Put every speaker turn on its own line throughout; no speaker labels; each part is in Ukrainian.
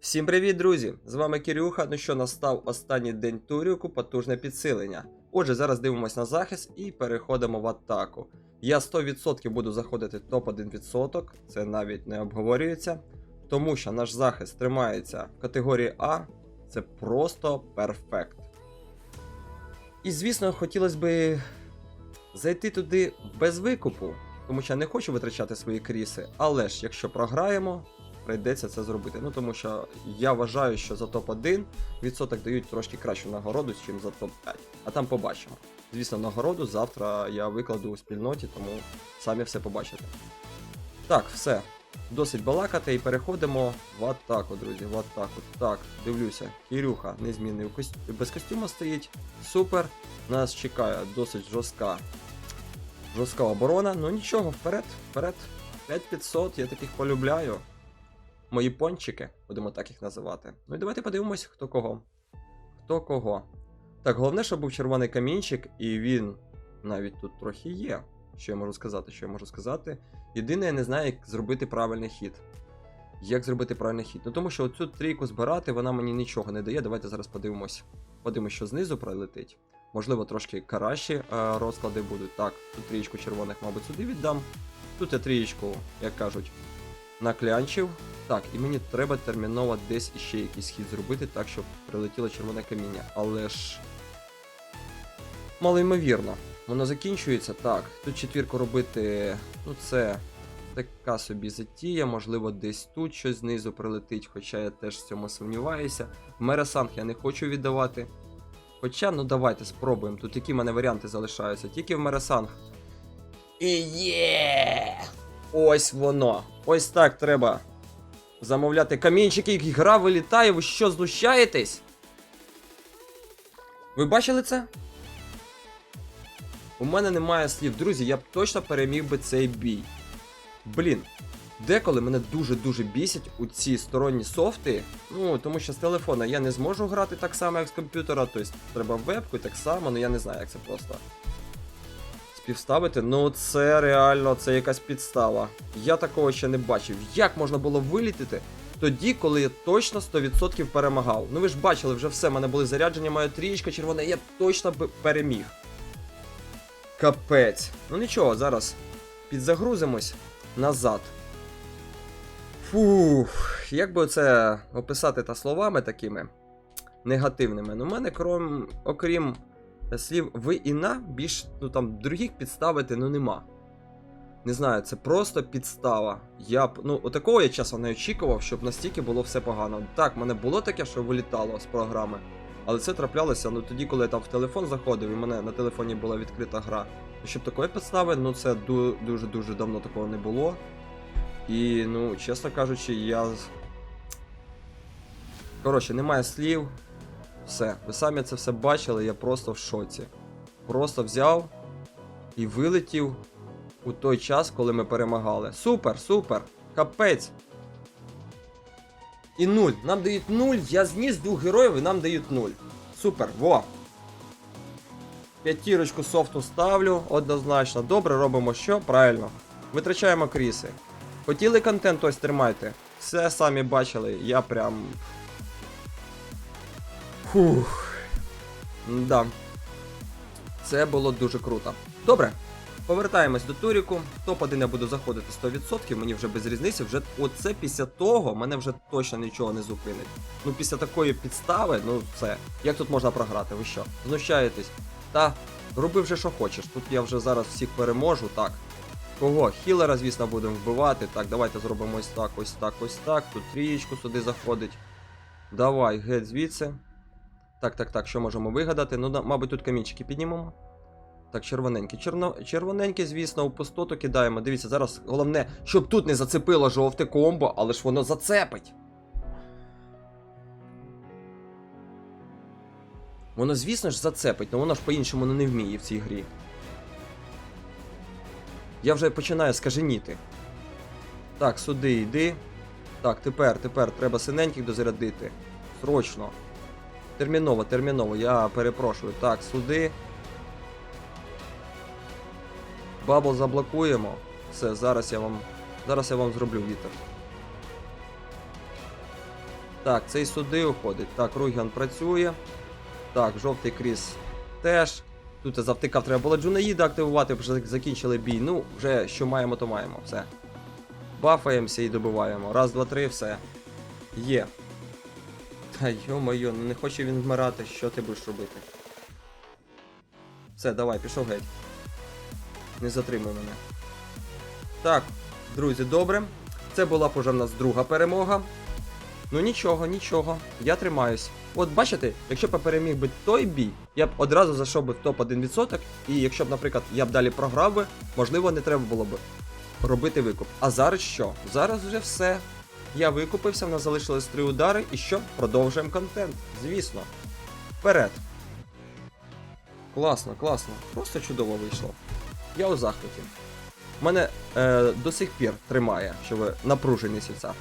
Всім привіт, друзі! З вами Кирюха. Ну що, настав останній день туріку, потужне підсилення. Отже, зараз дивимося на захист і переходимо в атаку. Я 100% буду заходити в топ-1%, це навіть не обговорюється, тому що наш захист тримається в категорії А, це просто перфект. І звісно, хотілося б зайти туди без викупу, тому що я не хочу витрачати свої кріси, але ж якщо програємо, прийдеться це зробити. Ну тому що я вважаю, що за топ-1 відсоток дають трошки кращу нагороду, ніж за топ-5. А там побачимо. Звісно, нагороду завтра я викладу у спільноті, тому самі все побачите. Так, все. Досить балакати і переходимо в атаку, друзі. В атаку. Так, дивлюся. Кірюха незмінний кост... без костюма стоїть. Супер. Нас чекає досить жорстка. Жорстка оборона. Ну нічого, вперед, вперед. 5500, я таких полюбляю мої пончики, будемо так їх називати. Ну і давайте подивимось, хто кого. Хто кого. Так, головне, щоб був червоний камінчик, і він навіть тут трохи є. Що я можу сказати? Що я можу сказати? Єдине, я не знаю, як зробити правильний хід. Як зробити правильний хід? Ну тому що оцю трійку збирати, вона мені нічого не дає. Давайте зараз подивимось. Подивимось, що знизу пролетить. Можливо, трошки кращі е, розклади будуть. Так, тут трієчку червоних, мабуть, сюди віддам. Тут я трієчку, як кажуть, наклянчив. Так, і мені треба терміново десь іще якийсь хід зробити, так, щоб прилетіло червоне каміння. Але ж. Малоймовірно. Воно закінчується. Так, тут четвірку робити. Ну, це така собі затія. Можливо, десь тут щось знизу прилетить, хоча я теж в цьому сумніваюся. Мересанг я не хочу віддавати. Хоча, ну давайте спробуємо. Тут які в мене варіанти залишаються. Тільки в Мересанг. І є! Ось воно. Ось так треба замовляти камінчики, і гра вилітає, ви що, знущаєтесь? Ви бачили це? У мене немає слів, друзі, я б точно переміг би цей бій. Блін, деколи мене дуже-дуже бісять у ці сторонні софти. Ну, тому що з телефона я не зможу грати так само, як з комп'ютера, тобто треба вебку і так само, ну я не знаю, як це просто. Співставити, ну це реально, це якась підстава. Я такого ще не бачив. Як можна було вилітити тоді, коли я точно 100% перемагав? Ну ви ж бачили, вже все, в мене були зарядження, моя трієчка червона, я точно б переміг. Капець. Ну нічого, зараз підзагрузимось назад. Фух, як би це описати та словами такими негативними? Ну, в мене, крім, окрім слів ви і на, більш ну там других підставити ну нема. Не знаю, це просто підстава. Я б, ну, отакого я часом не очікував, щоб настільки було все погано. Так, в мене було таке, що вилітало з програми. Але це траплялося ну тоді, коли я там в телефон заходив, і мене на телефоні була відкрита гра. І щоб такої підстави, ну це дуже-дуже давно такого не було. І, ну, чесно кажучи, я. Коротше, немає слів. Все, ви самі це все бачили, я просто в шоці. Просто взяв і вилетів у той час, коли ми перемагали. Супер, супер! Капець! І нуль. Нам дають нуль, я зніс двох героїв і нам дають нуль. Супер, во! П'ятірочку софту ставлю, однозначно. Добре робимо що? Правильно. Витрачаємо кріси. Хотіли контент, ось тримайте. Все самі бачили, я прям. Фух. Да. Це було дуже круто. Добре. Повертаємось до Туріку. Топ-1 я буду заходити 100%, мені вже без різниці. Вже оце після того мене вже точно нічого не зупинить. Ну, після такої підстави, ну все. Як тут можна програти? Ви що? Знущаєтесь? Та роби вже що хочеш. Тут я вже зараз всіх переможу, так. Кого? Хілера, звісно, будемо вбивати. Так, давайте зробимо ось так, ось так, ось так. Тут трієчку сюди заходить. Давай, геть звідси. Так, так, так, що можемо вигадати? Ну, мабуть, тут камінчики піднімемо. Так, червоненький. Черно... Червоненький, звісно, у пустоту кидаємо. Дивіться, зараз головне, щоб тут не зацепило жовте комбо, але ж воно зацепить. Воно, звісно ж, зацепить, але воно ж по-іншому не вміє в цій грі. Я вже починаю скаженіти. Так, сюди йди. Так, тепер, тепер треба синеньких дозарядити. Срочно. Терміново, терміново, я перепрошую. Так, сюди. Бабл заблокуємо. Все, зараз я вам. Зараз я вам зроблю вітер. Так, цей сюди уходить. Так, Ругіан працює. Так, жовтий кріс теж. Тут я завтикав, треба було Джунаїда активувати, вже закінчили бій. Ну, вже що маємо, то маємо. Все. Бафаємося і добиваємо. Раз, два, три, все. Є. Та йо-моє, ну не хоче він вмирати, що ти будеш робити? Все, давай, пішов геть. Не затримуй мене. Так, друзі, добре. Це була б уже в нас друга перемога. Ну нічого, нічого, я тримаюсь. От бачите, якщо б я переміг би той бій, я б одразу зайшов би в топ 1%, і якщо б, наприклад, я б далі програв би, можливо, не треба було б робити викуп. А зараз що? Зараз вже все. Я викупився, в нас залишилось три удари, і що? Продовжуємо контент. Звісно. Вперед. Класно, класно. Просто чудово вийшло. Я у захваті. Мене е, до сих пір тримає, що ви напружені сільця.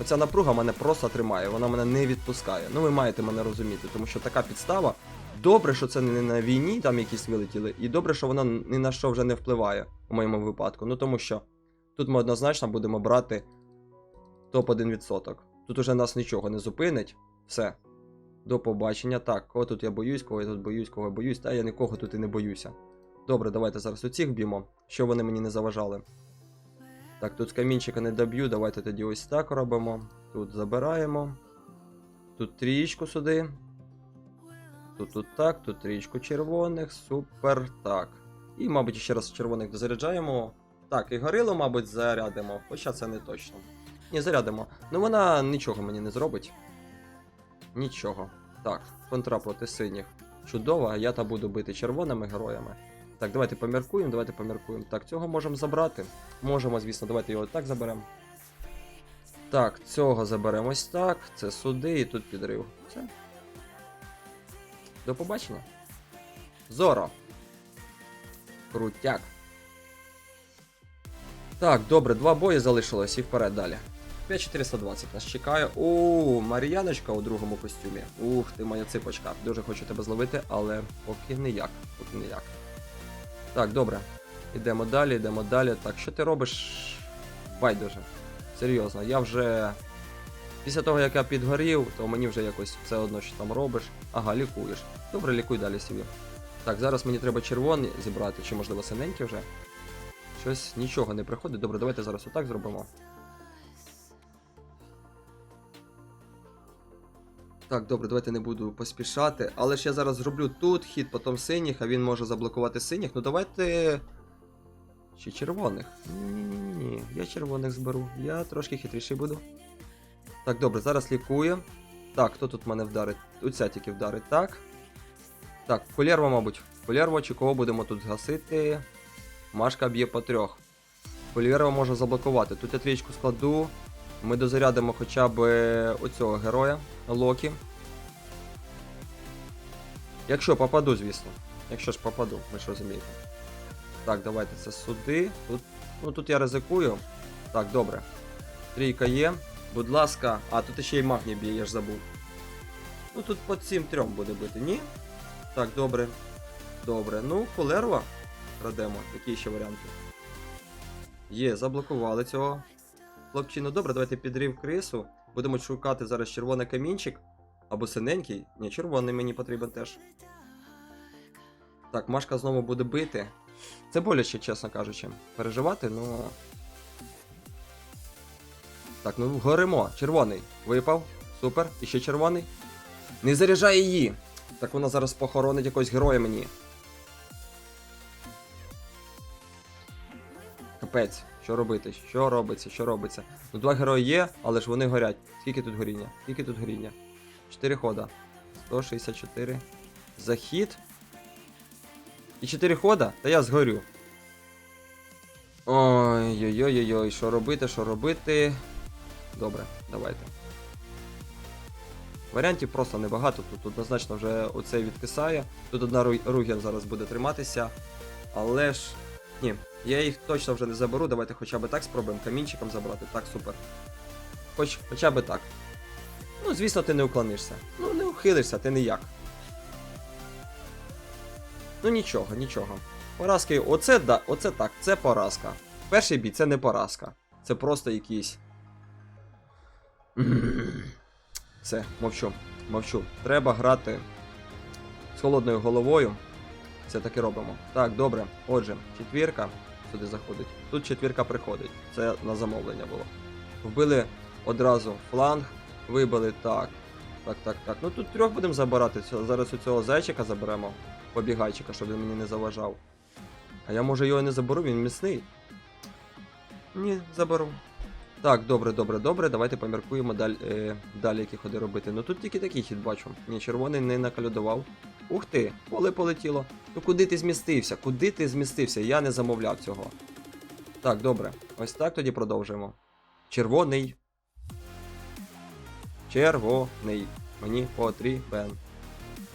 Оця напруга мене просто тримає, вона мене не відпускає. Ну ви маєте мене розуміти, тому що така підстава. Добре, що це не на війні там якісь вилетіли, і добре, що воно ні на що вже не впливає у моєму випадку. Ну тому що тут ми однозначно будемо брати топ-1%. Тут уже нас нічого не зупинить. Все. До побачення. Так, кого тут я боюсь, кого я тут боюсь, кого я боюсь, та я нікого тут і не боюся. Добре, давайте зараз у цих б'ємо, щоб вони мені не заважали. Так, тут з камінчика не доб'ю, давайте тоді ось так робимо. Тут забираємо. Тут трієчку сюди. Тут тут так, тут трієчку червоних, супер, так. І, мабуть, ще раз червоних дозаряджаємо. Так, і горило, мабуть, зарядимо, хоча це не точно. Ні, зарядимо. Ну вона нічого мені не зробить. Нічого. Так, контра проти синіх. Чудово, я та буду бити червоними героями. Так, давайте поміркуємо, давайте поміркуємо. Так, цього можемо забрати. Можемо, звісно, давайте його так заберемо. Так, цього заберемо ось так. Це суди і тут підрив. Все. До побачення. Зоро. Крутяк. Так, добре, два бої залишилось і вперед далі. 5420 нас чекає. О, Мар'яночка у другому костюмі. Ух ти, моя ципочка. Дуже хочу тебе зловити, але поки ніяк. Поки ніяк. Так, добре. Ідемо далі, йдемо далі. Так, що ти робиш? Байдуже. Серйозно, я вже. Після того, як я підгорів, то мені вже якось все одно, що там робиш. Ага, лікуєш. Добре, лікуй далі собі. Так, зараз мені треба червоний зібрати, чи можливо синенькі вже. Щось нічого не приходить. Добре, давайте зараз отак зробимо. Так, добре, давайте не буду поспішати. Але ж я зараз зроблю тут хід, потім синіх, а він може заблокувати синіх. Ну давайте. Чи червоних? Ні-ні-ні, я червоних зберу. Я трошки хитріший буду. Так, добре, зараз лікую. Так, хто тут мене вдарить? Оця тільки вдарить, так. Так, Кулєрва, мабуть. Кулєрва, чи кого будемо тут гасити? Машка б'є по трьох. Кулєрва може заблокувати. Тут я трічку складу. Ми дозарядимо хоча б оцього героя Локі. Якщо попаду, звісно. Якщо ж попаду, ви ж розумієте. Так, давайте це сюди. Тут, ну тут я ризикую. Так, добре. Трійка є. Будь ласка. А, тут ще й магній б'є, я ж забув. Ну тут по цим трьом буде бити, ні? Так, добре. Добре. Ну, холерва крадемо. Які ще варіанти? Є, заблокували цього. Хлопчину, добре, давайте підрив крису. Будемо шукати зараз червоний камінчик. Або синенький. Ні, червоний мені потрібен теж. Так, Машка знову буде бити. Це боляче, чесно кажучи. Переживати, ну. Так, ну горимо. Червоний. Випав. Супер. І ще червоний. Не заряджай її! Так вона зараз похоронить якогось героя мені. Капець, що робити? Що робиться? Що робиться? Ну, два герої є, але ж вони горять. Скільки тут горіння? Скільки тут горіння? 4 хода. 164. Захід. І 4 хода? Та я згорю. Ой-ой-ой-ой, що робити, що робити. Добре, давайте. Варіантів просто небагато, тут однозначно вже оцей відкисає. Тут одна Ру- Ругін зараз буде триматися. Але ж. Ні, я їх точно вже не заберу. Давайте хоча б так спробуємо камінчиком забрати. Так, супер. Хоч, хоча б так. Ну, звісно, ти не уклонишся. Ну, не ухилишся, ти ніяк. Ну нічого, нічого. Поразки, оце да, оце так, це поразка. Перший бій це не поразка. Це просто якийсь. Все, мовчу, мовчу. Треба грати з холодною головою. Це таки робимо. Так, добре. Отже, четвірка сюди заходить. Тут четвірка приходить. Це на замовлення було. Вбили одразу фланг, вибили так. Так, так, так. Ну тут трьох будемо забирати. Зараз у цього зайчика заберемо. Побігайчика, щоб він мені не заважав. А я може його не заберу, він міцний. Ні, заберу. Так, добре, добре, добре. Давайте поміркуємо далі, е, далі які ходи робити. Ну тут тільки такий хід бачу. Ні, червоний не накалюдував. Ух ти, поле полетіло. Ну куди ти змістився? Куди ти змістився? Я не замовляв цього. Так, добре. Ось так тоді продовжуємо. Червоний. Червоний. Мені потрібен.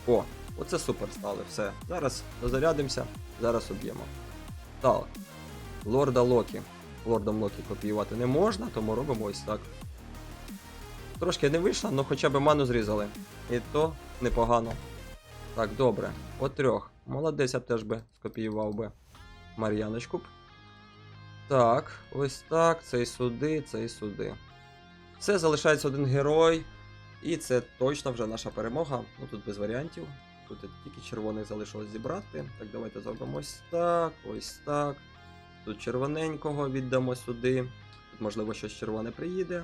О, оце супер стали. Все. Зараз дозарядимося, зараз об'ємо. Так. Лорда Локі. Лордом Локі копіювати не можна, тому робимо ось так. Трошки не вийшло, але хоча б ману зрізали. І то непогано. Так, добре. По трьох. Молодець, я б теж би скопіював би Мар'яночку. б. Так, ось так. Цей сюди, цей сюди. Все, залишається один герой. І це точно вже наша перемога. Ну тут без варіантів. Тут тільки червоних залишилось зібрати. Так, давайте зробимо ось так, ось так. Тут червоненького віддамо сюди. Тут, можливо, щось червоне приїде.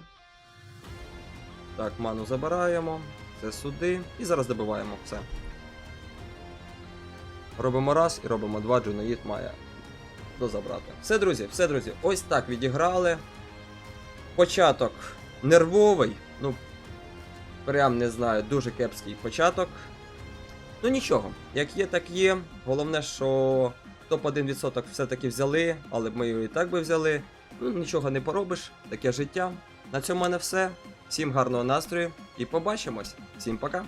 Так, ману забираємо. Це сюди. І зараз добиваємо все. Робимо раз і робимо два, Джунаїд має дозабрати. Все, друзі, все, друзі. Ось так відіграли. Початок нервовий. Ну, прям не знаю, дуже кепський початок. Ну нічого, як є, так є. Головне, що топ-1% все-таки взяли, але ми його і так би взяли. Ну, нічого не поробиш, таке життя. На цьому в мене все. Всім гарного настрою і побачимось. Всім пока!